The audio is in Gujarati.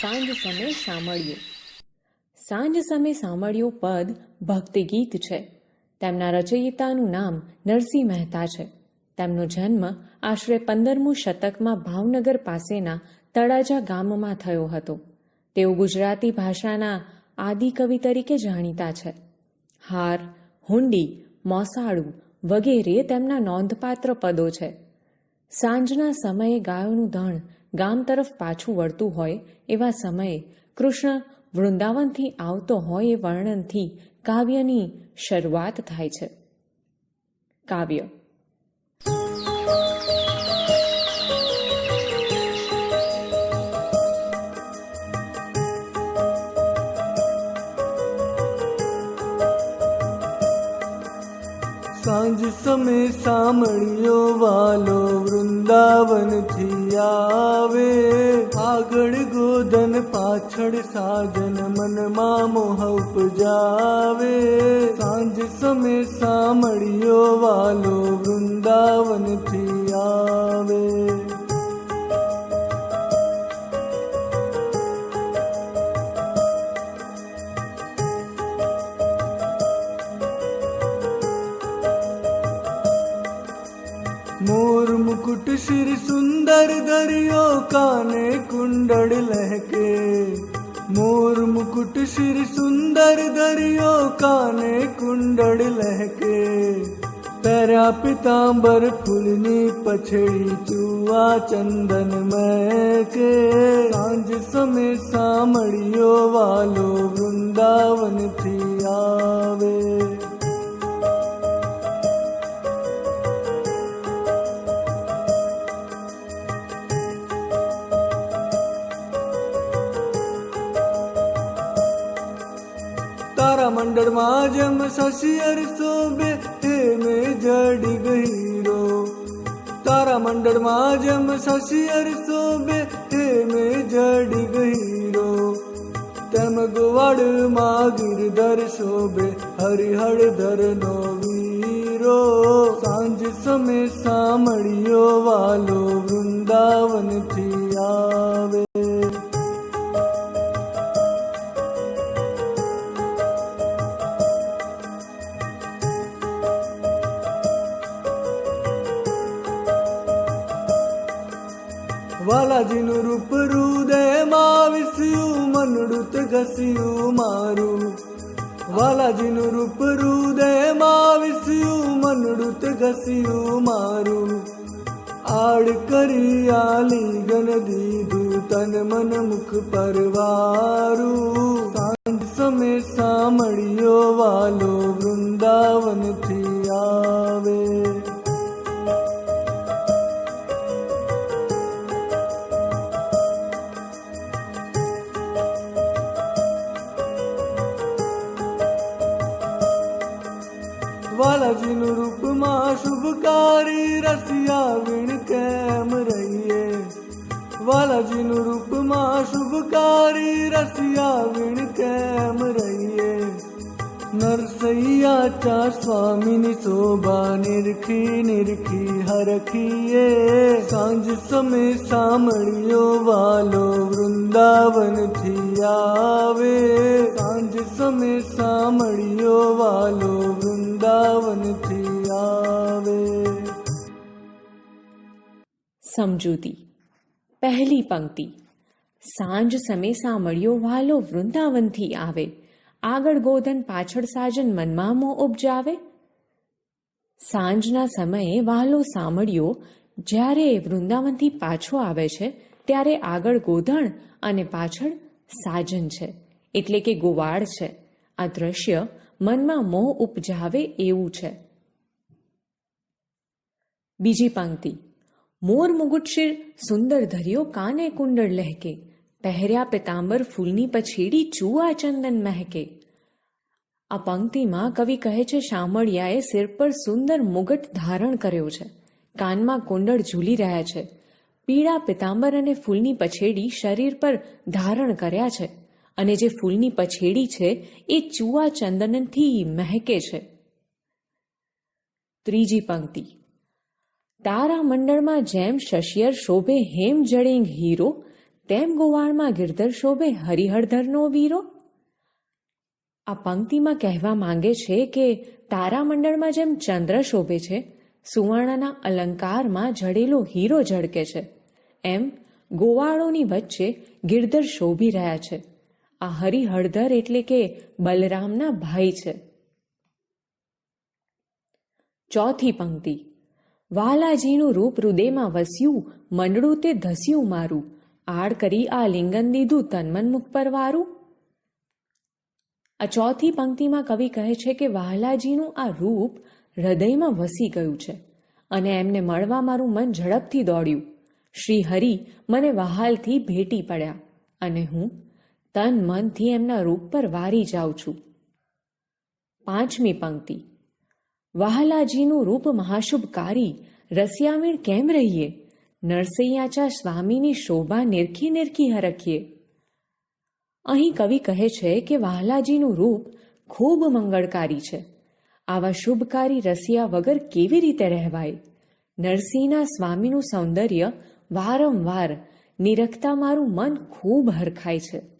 સાંજ સમે સાંભળ્યું. સાંજ સમે સાંભળ્યું પદ ભક્તિ ગીત છે. તેમના રચયિતાનું નામ નરસિંહ મહેતા છે. તેમનો જન્મ આશરે પંદરમું શતકમાં ભાવનગર પાસેના તળાજા ગામમાં થયો હતો. તેઓ ગુજરાતી ભાષાના આદિકવિ તરીકે જાણીતા છે. હાર, હુંડી, મોસાળું વગેરે તેમના નોંધપાત્ર પદો છે. સાંજના સમયે ગાયોનું ધણ ગામ તરફ પાછું વળતું હોય એવા સમયે કૃષ્ણ વૃંદાવનથી આવતો હોય એ વર્ણનથી કાવ્યની શરૂઆત થાય છે. કાવ્ય. સાંજ સમે સાંભળ્યો વાલો વૃંદાવનથી આવે. આગળ ગોધન, પાછળ સાજન, મનમાં મોહ ઉપજાવે. સાંજ સમે સાંભળ્યો વાલો વૃંદાવનથી આવે. મોર મુકુટ શિર સુંદર દરિયો કાને કુંડળ લહેકે મોર મુકુટ શિર સુંદર દરિયો કાને કુંડળ લહેકે પહેર્યા પિતાંબર ફૂલની પછડી ચુવા ચંદન મહેકે સાંજ સમે સામળિયો વાલો વૃંદાવનથી આવે મંડળમાં જેમ શશિયર શોભે તે મેં જડી રો તારા મંડળમાં જેમ શશિયર શોભે તે મેં જડી રો તેમ ગોવાડમાં ગિરધર શોભે હરિહળધર નો વીરો. સાંજ સમે સામળિયો વાલો વૃંદાવનથી વાલાજીનું રૂપ હૃદયમાં વિસ્યું મનડુત ઘસ્યું મારું બાલાજીનું રૂપ હૃદયમાં વિસ્યું મનડુત ઘસ્યું મારું આડ કરી આલી ગન દીધું તન મન મુખ પરવારું સાંજ સમે સામળિયો વાલો વૃંદાવનથી આવે વાલાજીનું રૂપમાં શુભકારી રસિયા વીણ કેમ રહીએ બાલાજીનું રૂપમાં શુભકારી રસિયા વીણ કેમ રહીએ નરસૈયા ચા સ્વામીની શોભા નિરખી નિરખી હરખીએ સાંજ સમે સાંભળ્યો વાલો વૃંદાવનથી આવે સમે સામળિયો વાલો વૃંદાવનથી આવે. સમજૂતી. પહેલી પંક્તિ. સાંજ સમે સાંભળ્યો વાલો વૃંદાવનથી આવે. આગળ ગોધન પાછળ સાજન મનમાં મો ઉપજાવે. સાંજના સમયે વાલો સાંભળ્યો, જ્યારે વૃંદાવનથી પાછો આવે છે, ત્યારે આગળ ગોધણ અને પાછળ સાજન છે. એટલે કે ગોવાળ છે. આ દ્રશ્ય મનમાં મોહ ઉપજાવે એવું છે. બીજી પંક્તિ. મોર મુગુટશીર સુંદર ધર્યો કાને કુંડળ લહેકે? પહેર્યા પિતાંબર ફૂલની પછેડી ચૂઆ ચંદન મહેકે? આ પંક્તિમાં કવિ કહે છે, શામળિયાએ સિર પર સુંદર મુગટ ધારણ કર્યો છે. કાનમાં કુંડળ ઝૂલી રહ્યા છે. પીળા પિતાંબર અને ફૂલની પછેડી શરીર પર ધારણ કર્યા છે. અને જે ફૂલની પછેડી છે, એ ચૂવા ચંદનથી મહેકે છે. ત્રીજી પંક્તિ. તારા મંડળમાં જેમ શશિયર શોભે હેમ જડેંગ હીરો, તેમ ગોવાળમાં ગિરધર શોભે હરિહરધરનો વીરો. આ પંક્તિમાં કહેવા માંગે છે કે તારામંડળમાં જેમ ચંદ્ર શોભે છે, સુવર્ણના અલંકારમાં જડેલો હીરો ઝળકે છે. એમ ગોવાળોની વચ્ચે ગિરધર શોભી રહ્યા છે. આ હરિહળધર એટલે કે બલરામના ભાઈ છે. ચોથી પંક્તિ. વાલાજીનું રૂપ હૃદયમાં વસ્યું, મંડળું તે ધસ્યું મારું. આડ કરી આ લિંગન દીધું તન્મન મુખ પર વારું. આ ચોથી પંક્તિમાં કવિ કહે છે કે વાલાજીનું આ રૂપ હૃદયમાં વસી ગયું છે અને એમને મળવા મારું મન ઝડપથી દોડ્યું. શ્રી હરિ મને વહાલથી ભેટી પડ્યા અને હું તન મનથી એમના રૂપ પર વારી જાઉં છું. પાંચમી પંક્તિ. વહાલાજીનું રૂપ મહાશુભકારી, રસિયામીણ કેમ રહીએ? નરસૈયાચા સ્વામીની શોભા નિરખી નિરખી હરખીએ. અહીં કવિ કહે છે કે વહાલાજીનું રૂપ ખૂબ મંગળકારી છે. આવા શુભકારી રસિયા વગર કેવી રીતે રહેવાય? નરસિંહના સ્વામીનું સૌંદર્ય વારંવાર, નિરખતા મારું મન ખૂબ હરખાય છે.